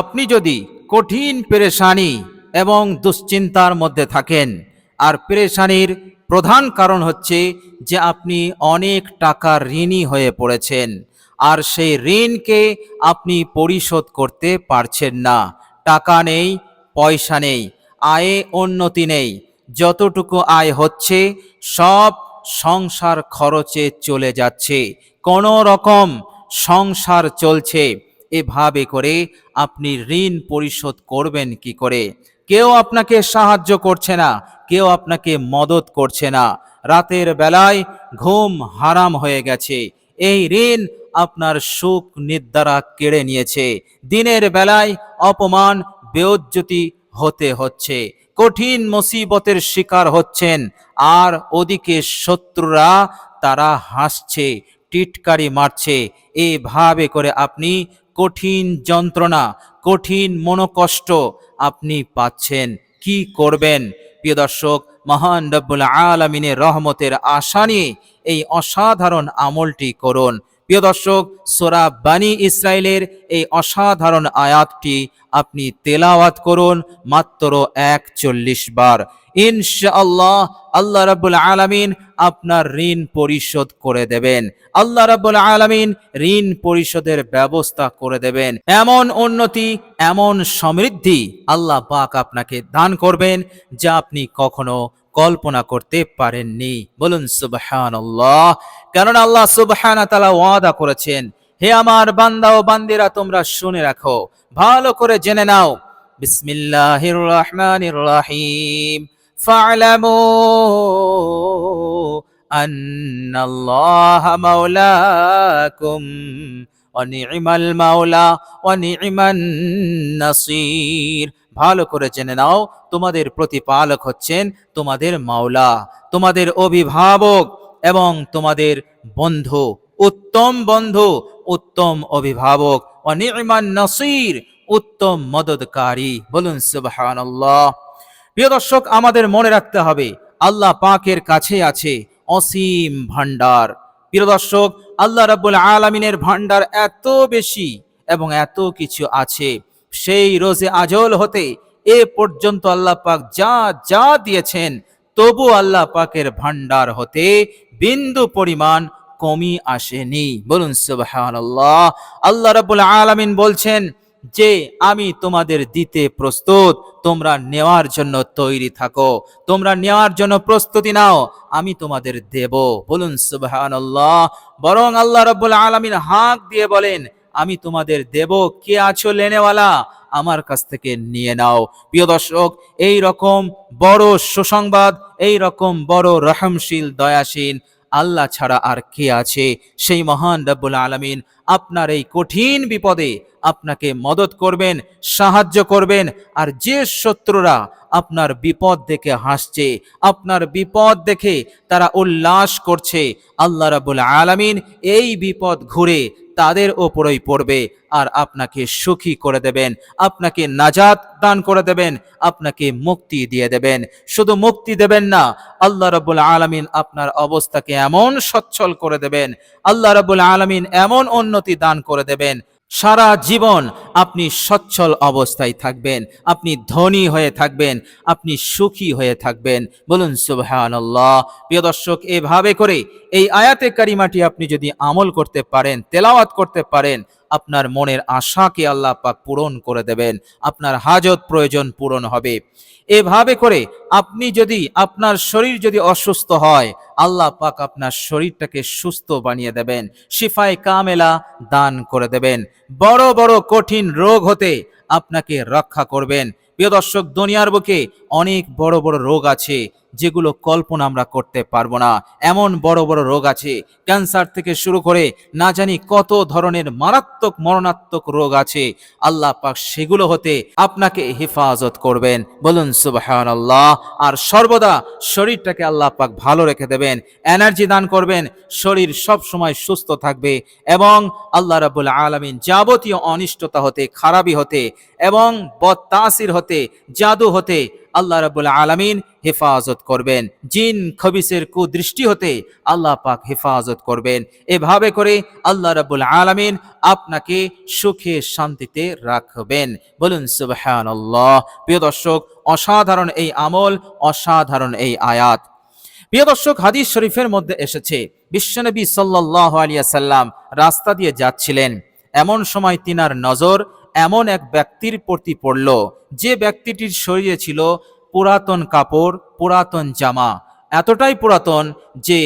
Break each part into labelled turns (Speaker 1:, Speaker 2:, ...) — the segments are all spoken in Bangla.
Speaker 1: আপনি যদি কঠিন পেরেশানি এবং দুশ্চিন্তার মধ্যে থাকেন, আর পেরেশানির প্রধান কারণ হচ্ছে যে আপনি অনেক টাকা ঋণী হয়ে পড়েছেন, আর সেই ঋণকে আপনি পরিশোধ করতে পারছেন না। টাকা নেই, পয়সা নেই, আয়ে উন্নতি নেই, যতটুকু আয় হচ্ছে, সব সংসার খরচে চলে যাচ্ছে, কোনো রকম সংসার চলছে এভাবে করে আপনি ঋণ পরিশোধ করবেন কি করে? কেউ আপনাকে সাহায্য করছে না, কেউ আপনাকে মদত করছে না। রাতের বেলায় ঘুম হারাম হয়ে গেছে। এই ঋণ আপনার সুখ নিদ্রা কেড়ে নিয়েছে। দিনের বেলায় অপমান বেউজ্জতি হতে হচ্ছে। কঠিন মুসিবতের শিকার হচ্ছেন। আর ওদিকে শত্রুরা, তারা হাসছে, টিটকারি মারছে। এভাবে করে আপনি কঠিন যন্ত্রণা, কঠিন মনোকষ্ট আপনি পাচ্ছেন। কি করবেন? প্রিয় দর্শক, মহান রব্বুল আলমিনের রহমতের আশা নিয়ে এই অসাধারণ আমলটি করুন। প্রিয় দর্শক, সোরা বানি ইসরায়েলের এই অসাধারণ আয়াতটি আপনি তেলাওয়াত করুন মাত্র একচল্লিশ বার। ইনশাআল্লাহ আল্লাহ রাব্বুল আলামিন আপনার ঋণ পরিশোধ করে দেবেন। আল্লাহ রাব্বুল আলামিন ঋণ পরিশোধের ব্যবস্থা করে দেবেন। এমন উন্নতি, এমন সমৃদ্ধি আল্লাহ পাক আপনাকে দান করবেন যা আপনি কখনো কল্পনা করতে পারেননি। বলুন সুবহানাল্লাহ। কারণ আল্লাহ সুবহানা তাআলা ওয়াদা করেছেন, হে আমার বান্দা ও বান্দিরা, তোমরা শুনে রাখো, ভালো করে জেনে নাও। বিসমিল্লাহির রহমানির রহিম। فاعلموا أن الله مولاكم ونعم المولى ونعم النصير ভালো করে জেনে নাও তোমাদের প্রতিপালক হচ্ছেন তোমাদের মাওলা তোমাদের অভিভাবক এবং তোমাদের বন্ধু উত্তম বন্ধু উত্তম অভিভাবক অনিমান নসির উত্তম মদতকারী বলুন সুবহানাল্লাহ প্রিয় দর্শক, আমাদের মনে রাখতে হবে, আল্লাহ পাকের কাছে আছে অসীম ভান্ডার প্রিয় দর্শক, আল্লাহ রাব্বুল আলামিনের ভান্ডার এত বেশি এবং এত কিছু আছে। সেই রোজে আজল হতে এ পর্যন্ত আল্লাহ পাক যা যা দিয়েছেন, তবু আল্লাহ পাকের ভান্ডার হতে বিন্দু পরিমাণ কমি আসেনি। বলুন সুবহানাল্লাহ। আল্লাহ রাব্বুল আলামিন বলছেন যে আমি তোমাদের দিতে প্রস্তুত, তোমরা নেওয়ার জন্য তৈরি থাকো। তোমরা নেওয়ার জন্য প্রস্তুতি নাও, আমি তোমাদের দেব। বলুন, সুবহানাল্লাহ। বরং আল্লাহ রাব্বুল আলামিন হাঁক দিয়ে বলেন, আমি তোমাদের দেব, কে আছো লেনেওয়ালা? আমার কাছ থেকে নিয়ে নাও। প্রিয় দর্শক এই রকম বড় সুসংবাদ এই রকম বড় রহমশীল, দয়াশীল আল্লাহ ছাড়া আর কে আছে? সেই মহান রব্বুল আলামিন আপনার এই কঠিন বিপদে আপনাকে মদত করবেন, সাহায্য করবেন, আর যে শত্রুরা আপনার বিপদ দেখে হাসছে, আপনার বিপদ দেখে তারা উল্লাস করছে, আল্লাহ রাবুল আলামিন এই বিপদ ঘুরে তাদের ওপরই পড়বে আর আপনাকে সুখী করে দেবেন, আপনাকে নাজাত দান করে দেবেন, আপনাকে মুক্তি দিয়ে দেবেন। শুধু মুক্তি দেবেন না, আল্লাহ রাবুল আলামিন আপনার অবস্থাকে এমন সচ্ছল করে দেবেন, আল্লাহ রাবুল আলামিন এমন উন্নতি দান করে দেবেন সারা জীবন আপনি সচ্ছল অবস্থায় থাকবেন, আপনি ধনী হয়ে থাকবেন, আপনি সুখী হয়ে থাকবেন। বলুন, সুবহানাল্লাহ। প্রিয় দর্শক, এভাবে করে এই আয়াতে কারিমাটি আপনি যদি আমল করতে পারেন, তেলাওয়াত করতে পারেন আপনার মনের আশাকে আল্লাহ পাক পূরণ করে দেবেন। আপনার হাজত প্রয়োজন পূরণ হবে। এভাবে করে আপনি যদি আপনার শরীর যদি অসুস্থ হয়, আল্লাহ পাক আপনার শরীরটাকে সুস্থ বানিয়ে দেবেন, শিফায় কামেলা দান করে দেবেন। বড় বড় কঠিন রোগ হতে আপনাকে রক্ষা করবেন। প্রিয় দর্শক, দুনিয়ার বুকে অনেক বড় বড় রোগ আছে, যেগুলো কল্পনা আমরা করতে পারব না। এমন বড় বড় রোগ আছে, ক্যান্সার থেকে শুরু করে না জানি কত ধরনের মারাত্মক, মরণাত্মক রোগ আছে। আল্লাহ পাক সেগুলো হতে আপনাকে হেফাজত করবেন। বলুন সুবাহান আল্লাহ আর সর্বদা শরীরটাকে আল্লাহ পাক ভালো রেখে দেবেন, এনার্জি দান করবেন, শরীর সব সময় সুস্থ থাকবে এবং আল্লাহ রাবুল আলমিন যাবতীয় অনিষ্টতা হতে, খারাপি হতে এবং বদ তাসির হতে হতে, জাদু হতে আল্লাহ রাবুল আলামিন হেফাজত করবেন। জিন খবিসের কুদৃষ্টি হতে আল্লাহ পাক হেফাজত করবেন। এভাবে করে আল্লাহ রাবুল আলামিন আপনাকে সুখে শান্তিতে রাখবেন। বলুন, সুবহানাল্লাহ। প্রিয় দর্শক, অসাধারণ এই আমল, অসাধারণ এই আয়াত। প্রিয় দর্শক, হাদিস শরীফের মধ্যে এসেছে, বিশ্বনবী সাল্লাহ আলিয়া সাল্লাম রাস্তা দিয়ে যাচ্ছিলেন। এমন সময় তিনার নজর এমন এক ব্যক্তির প্রতি পড়ল। যে ব্যক্তিটির শরীরে ছিল পুরাতন কাপড়, পুরাতন জামা। এতটাই পুরাতন যে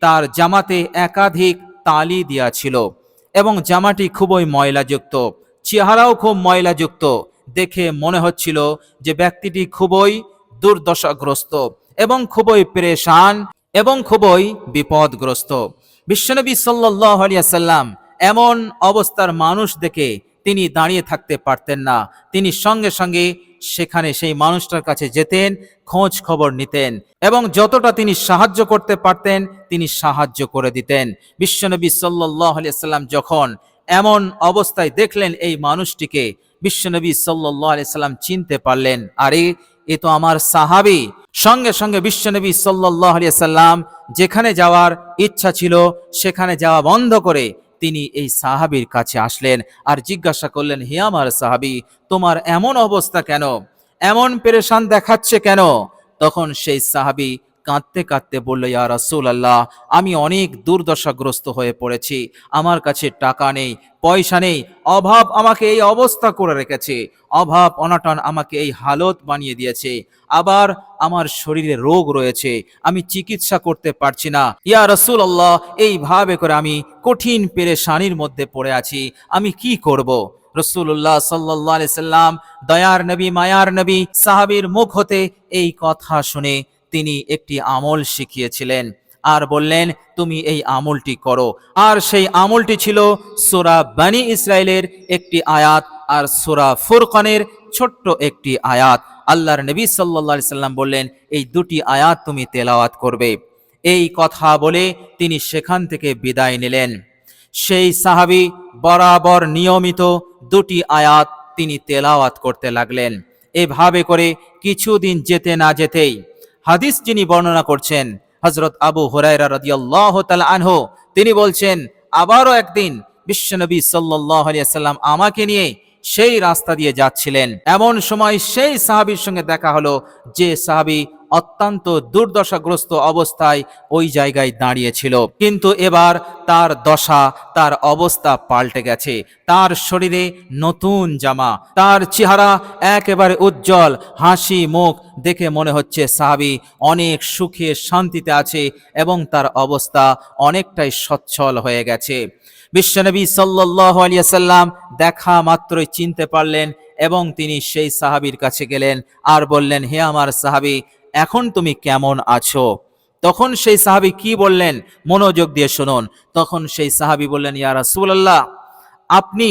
Speaker 1: তার জামাতে একাধিক তালি দেওয়া ছিল এবং জামাটি খুবই ময়লাযুক্ত। চেহারাও খুব ময়লাযুক্ত। দেখে মনে হচ্ছিল যে ব্যক্তিটি খুবই দুর্দশাগ্রস্ত এবং খুবই পেরেশান এবং খুবই বিপদগ্রস্ত। বিশ্বনবী সাল্লাহ আলিয়াল্লাম এমন অবস্থার মানুষ দেখে তিনি দাঁড়িয়ে থাকতে পারতেন না। তিনি সঙ্গে সঙ্গে সেখানে সেই মানুষটার কাছে যেতেন, খোঁজ খবর নিতেন এবং যতটা তিনি সাহায্য করতে পারতেন, তিনি সাহায্য করে দিতেন। বিশ্বনবী আলিয়াল্লাম যখন এমন অবস্থায় দেখলেন এই মানুষটিকে, বিশ্বনবী আলিয়াল্লাম চিনতে পারলেন, আরে, এ তো আমার সাহাবি। সঙ্গে সঙ্গে বিশ্বনবী সাল্লাহ আলিয়াল্লাম যেখানে যাওয়ার ইচ্ছা ছিল, সেখানে যাওয়া বন্ধ করে তিনি এই সাহাবির কাছে আসলেন আর জিজ্ঞাসা করলেন, হে আমার সাহাবি, তোমার এমন অবস্থা কেন? এমন পেরেশান দেখাচ্ছে কেন? তখন সেই সাহাবি কাঁদতে কাঁদতে বলল, ইয়া রাসূল আল্লাহ আমি অনেক দুর্দশাগ্রস্ত হয়ে পড়েছি। আমার কাছে টাকা নেই, পয়সা নেই, অভাব আমাকে এই অবস্থা করে রেখেছে। অভাব অনাটন আমাকে এই হালত বানিয়ে দিয়েছে। আবার আমার শরীরে রোগ রয়েছে, আমি চিকিৎসা করতে পারছি না। ইয়া রসুল আল্লাহ এইভাবে করে আমি কঠিন পেরেশানির মধ্যে পড়ে আছি। আমি কি করব। রসুল্লাহ সাল্লাহ সাল্লাম দয়ার নবী, মায়ার নবী, সাহাবির মুখ হতে এই কথা শুনে তিনি একটি আমল শিখিয়েছিলেন। আর বললেন, তুমি এই আমলটি করো। আর সেই আমলটি ছিল সোরা বানি ইসরায়েলের একটি আয়াত আর সোরা ফুরকানের ছোট্ট একটি আয়াত। আল্লাহর নবী সাল্লা সাল্লাম বললেন, এই দুটি আয়াত তুমি তেলাওয়াত করবে। এই কথা বলে তিনি সেখান থেকে বিদায় নিলেন। সেই সাহাবি বরাবর নিয়মিত দুটি আয়াত তিনি তেলাওয়াত করতে লাগলেন। এভাবে করে কিছুদিন যেতে না যেতেই হাদিস যিনি বর্ণনা করছেন হজরত আবু হরাইরা রাদিয়াল্লাহু তাআলা আনহু, তিনি বলছেন, আবারও একদিন বিশ্বনবী সাল্লাল্লাহু আলাইহি সাল্লাম আমাকে নিয়ে সেই রাস্তা দিয়ে যাচ্ছিলেন। এমন সময় সেই সাহাবীর সঙ্গে দেখা হলো, যে সাহাবী অত্যন্ত দুর্দশাগ্রস্ত অবস্থায় ওই জায়গায় দাঁড়িয়েছিল। কিন্তু এবার তার দশা, তার অবস্থা পাল্টে গেছে। তার শরীরে নতুন জামা, তার চেহারা একেবারে উজ্জ্বল, হাসি মুখ দেখে মনে হচ্ছে সাহাবি অনেক সুখে শান্তিতে আছে এবং তার অবস্থা অনেকটাই সচ্ছল হয়ে গেছে। বিশ্বনবী সাল্লাহ আলিয়াল্লাম দেখা মাত্রই চিনতে পারলেন এবং তিনি সেই সাহাবির কাছে গেলেন আর বললেন, হে আমার সাহাবি এখন তুমি কেমন আছো? তখন সেই সাহাবি কি বললেন? মনোযোগ দিয়ে শুনুন। তখন সেই সাহাবি বললেন, ইয়া রাসূলুল্লাহ, আপনি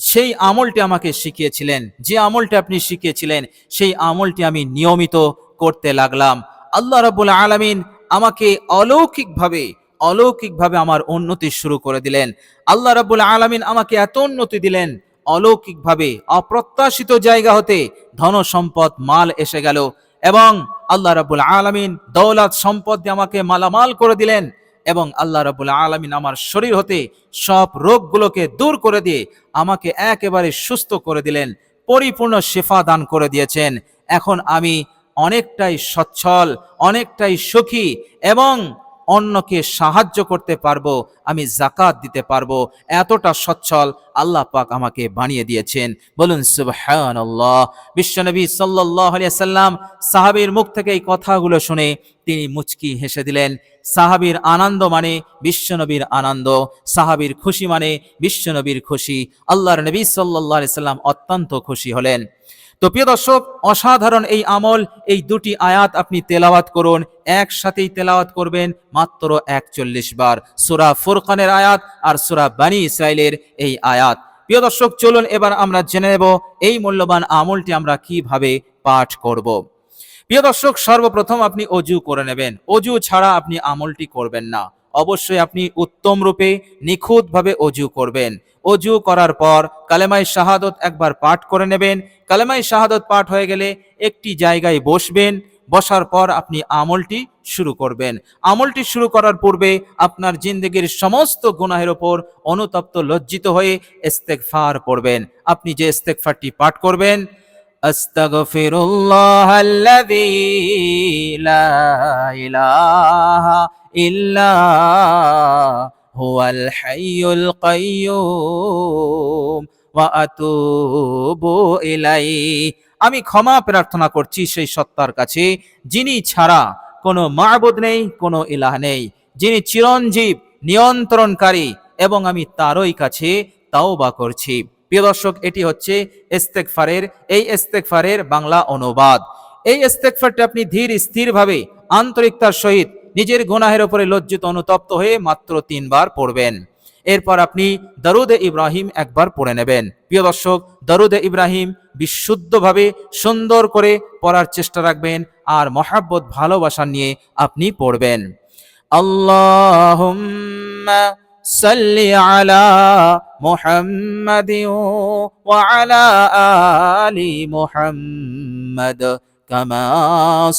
Speaker 1: সেই আমলটি আমাকে শিখিয়েছিলেন। যে আমলটি আপনি শিখিয়েছিলেন, সেই আমলটি আমি নিয়মিত করতে লাগলাম। আল্লাহ রাব্বুল আলামিন আমাকে অলৌকিকভাবে অলৌকিকভাবে আমার উন্নতি শুরু করে দিলেন। আল্লাহ রাব্বুল আলামিন আমাকে এত উন্নতি দিলেন, অলৌকিকভাবে অপ্রত্যাশিত জায়গা হতে ধন সম্পদ মাল এসে গেল এবং আল্লাহ রাবুল আলমিন দৌলত, সম্পদ দিয়ে আমাকে মালামাল করে দিলেন এবং আল্লাহ রাবুল আলমিন আমার শরীর হতে সব রোগগুলোকে দূর করে দিয়ে আমাকে একেবারে সুস্থ করে দিলেন, পরিপূর্ণ শেফা দান করে দিয়েছেন। এখন আমি অনেকটাই সচ্ছল, অনেকটাই সুখী এবং অন্যকে সাহায্য করতে পারব, আমি জাকাত দিতে পারব। এতটা সচ্ছল আল্লাহ পাক আমাকে বানিয়ে দিয়েছেন। বলুন, সুবহানাল্লাহ। বিশ্বনবী সাল্লাল্লাহু আলাইহি সাল্লাম সাহাবীর মুখ থেকে এই কথাগুলো শুনে তিনি মুচকি হেসে দিলেন, সাহাবীর আনন্দ মানে বিশ্বনবীর আনন্দ, সাহাবীর খুশি মানে বিশ্বনবীর খুশি। আল্লাহর নবী আলাইহি সাল্লাম অত্যন্ত খুশি হলেন। তো প্রিয় দর্শক, অসাধারণ এই আমল, এই দুটি আয়াত আপনি তেলাওয়াত করুন, একসাথেই তেলাওয়াত করবেন মাত্র একচল্লিশ বার। সুরা ফুরকানের আয়াত আর সুরা বানি ইসরায়েলের এই আয়াত। প্রিয় দর্শক, চলুন এবার আমরা জেনে নেব এই মূল্যবান আমলটি আমরা কীভাবে পাঠ করব। প্রিয় দর্শক, সর্বপ্রথম আপনি অজু করে নেবেন। অজু ছাড়া আপনি আমলটি করবেন না। অবশ্যই আপনি উত্তম রূপে নিখুঁতভাবে অজু করবেন। অজু করার পর কালেমাই শাহাদত একবার পাঠ করে নেবেন। কালেমাই শাহাদত পাঠ হয়ে গেলে একটি জায়গায় বসবেন। বসার পর আপনি আমলটি শুরু করবেন। আমলটি শুরু করার পূর্বে আপনার জিন্দগির সমস্ত গুনাহের ওপর অনুতপ্ত লজ্জিত হয়ে ইস্তেগফার পড়বেন। আপনি যে ইস্তেগফারটি পাঠ করবেন, আস্তাগফিরুল্লাহ আল্লাযী লা ইলাহা হুয়াল হাইয়ুল কাইয়্যুম ওয়া আতুবু ইলাইহি। আমি ক্ষমা প্রার্থনা করছি সেই সত্তার কাছে, যিনি ছাড়া কোনো মাবুদ নেই, কোনো ইলাহ নেই। যিনি চিরঞ্জীব, নিয়ন্ত্রণকারী এবং আমি তারই কাছে তাও বা করছি। প্রিয় দর্শক, এটি হচ্ছে ইস্তেগফারের, এই ইস্তেগফারের বাংলা অনুবাদ। এই ইস্তেগফারটি আপনি ধীর স্থিরভাবে, আন্তরিকতার সহিত নিজের গুনাহের উপরে লজ্জিত অনুতপ্ত হয়ে মাত্র তিনবার পড়বেন। এরপর আপনি দরুদে ইব্রাহিম একবার পড়ে নেবেন। প্রিয় দর্শক, দরুদে ইব্রাহিম বিশুদ্ধভাবে সুন্দর করে পড়ার চেষ্টা রাখবেন আর মহাব্বত, ভালোবাসা নিয়ে আপনি পড়বেন। আল্লাহ আলা মুহাম্মাদ কামা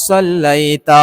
Speaker 1: সাল্লাইতা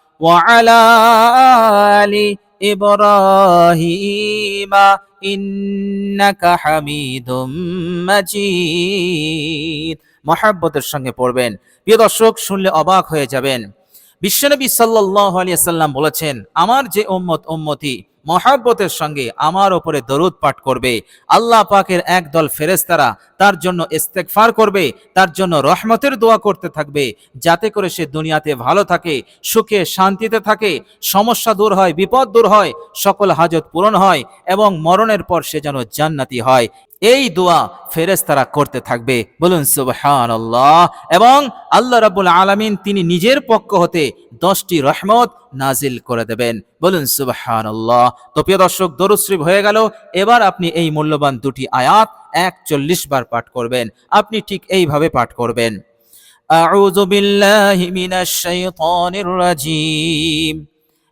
Speaker 1: وعلى آل إبراهيم إنك حميد مجيد মহাব্বতের সঙ্গে পড়বেন প্রিয় দর্শক শুনলে অবাক হয়ে যাবেন বিশ্বনবী সাল্লাল্লাহু আলাইহি সাল্লাম বলেছেন, আমার যে উম্মত, উম্মতি মহাব্বতের সঙ্গে আমার ওপরে দরুদ পাঠ করবে। আল্লাহ পাকের একদল ফেরেশতারা তার জন্য ইস্তেগফার করবে, তার জন্য রহমতের দোয়া করতে থাকবে, যাতে করে সে দুনিয়াতে ভালো থাকে, সুখে শান্তিতে থাকে, সমস্যা দূর হয়, বিপদ দূর হয়, সকল হাজত পূরণ হয় এবং মরণের পর সে যেন জান্নাতি হয়। এই দোয়া ফেরেস তারা করতে থাকবে। বলুন সুবহান আল্লাহ এবং আল্লাহ রাবুল আলমিন তিনি নিজের পক্ষ হতে দশটি রহমত নাজিল করে দেবেন। বলুন সুবহান আল্লাহ তো প্রিয় দর্শক দরুশ্রীব হয়ে গেল। এবার আপনি এই মূল্যবান দুটি আয়াত একচল্লিশ বার পাঠ করবেন। আপনি ঠিক এইভাবে পাঠ করবেন। আউযু বিল্লাহি মিনাশ শাইতানির রাজীম।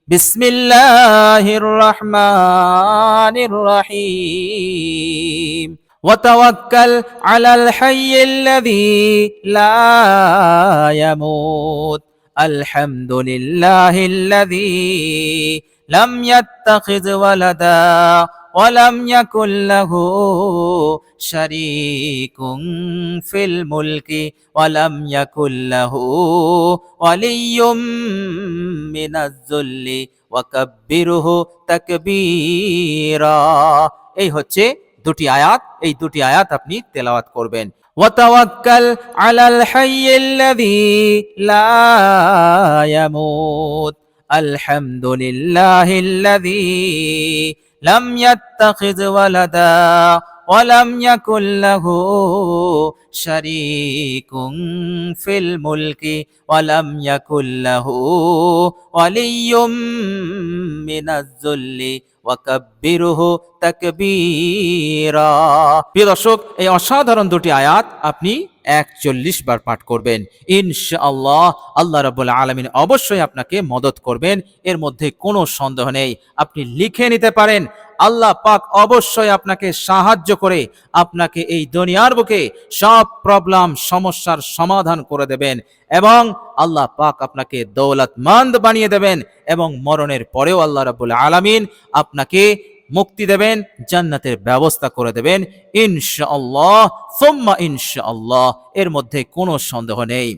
Speaker 1: بسم الله الرحمن الرحيم وتوكل على الحي الذي لا يموت الحمد لله الذي لم يتخذ ولدا ولم يكن له شريك في الملك ولم يكن له ولي من الذل وكبره تكبيرا এই হচ্ছে দুটি আয়াত এই দুটি আয়াত আপনি তেলাওয়াত করবেন وتوكل على الحي الذي لا يموت الحمد لله الذي لم يتخذ ولدا ولم يكن له شريك في الملك ولم يكن له ولي من الذل ওয়াকাব্বিরুহু তাকবীরা। প্রিয় দর্শক, এই অসাধারণ দুটি আয়াত আপনি একচল্লিশ বার পাঠ করবেন। ইনশাআল্লাহ আল্লাহ রাব্বুল আলামিন অবশ্যই আপনাকে মদত করবেন। এর মধ্যে কোনো সন্দেহ নেই। আপনি লিখে নিতে পারেন। আল্লাহ পাক অবশ্যই আপনাকে সাহায্য করে আপনাকে এই দুনিয়ার বুকে সব প্রবলেম সমস্যার সমাধান করে দেবেন এবং আল্লাহ পাক আপনাকে দৌলতমন্দ বানিয়ে দেবেন এবং মরণের পরেও আল্লাহ রাব্বুল আলামিন আপনাকে মুক্তি দেবেন, জান্নাতের ব্যবস্থা করে দেবেন। ইনশাআল্লাহ, সুম্মা ইনশাআল্লাহ, এর মধ্যে কোনো সন্দেহ নেই।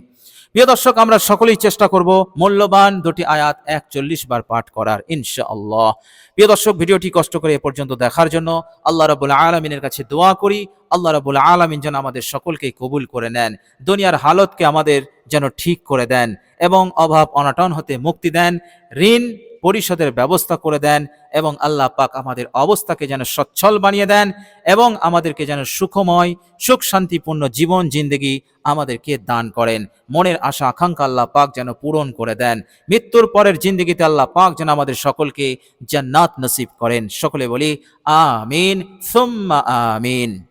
Speaker 1: প্রিয় দর্শক, আমরা সকলেই চেষ্টা করব মূল্যবান দুটি আয়াত একচল্লিশ বার পাঠ করার, ইনশাআল্লাহ। প্রিয় দর্শক, ভিডিওটি কষ্ট করে এ পর্যন্ত দেখার জন্য আল্লাহ রাবুল আলমিনের কাছে দোয়া করি। আল্লাহ রাবুল আলমিন যেন আমাদের সকলকে কবুল করে নেন, দুনিয়ার হালতকে আমাদের যেন ঠিক করে দেন এবং অভাব অনাটন হতে মুক্তি দেন। ঋণ পরিষদের ব্যবস্থা করে দেন এবং আল্লাহ পাক আমাদের অবস্থাকে যেন সচ্ছল বানিয়ে দেন এবং আমাদেরকে যেন সুখময় সুখ শান্তিপূর্ণ জীবন, জিন্দেগি আমাদেরকে দান করেন। মনের আশা, আকাঙ্ক্ষা আল্লাহ পাক যেন পূরণ করে দেন। মৃত্যুর পরের জিন্দগিতে আল্লাহ পাক যেন আমাদের সকলকে জান্নাত নসিব করেন। সকলে বলি, আমিন, সুম্মা আমিন।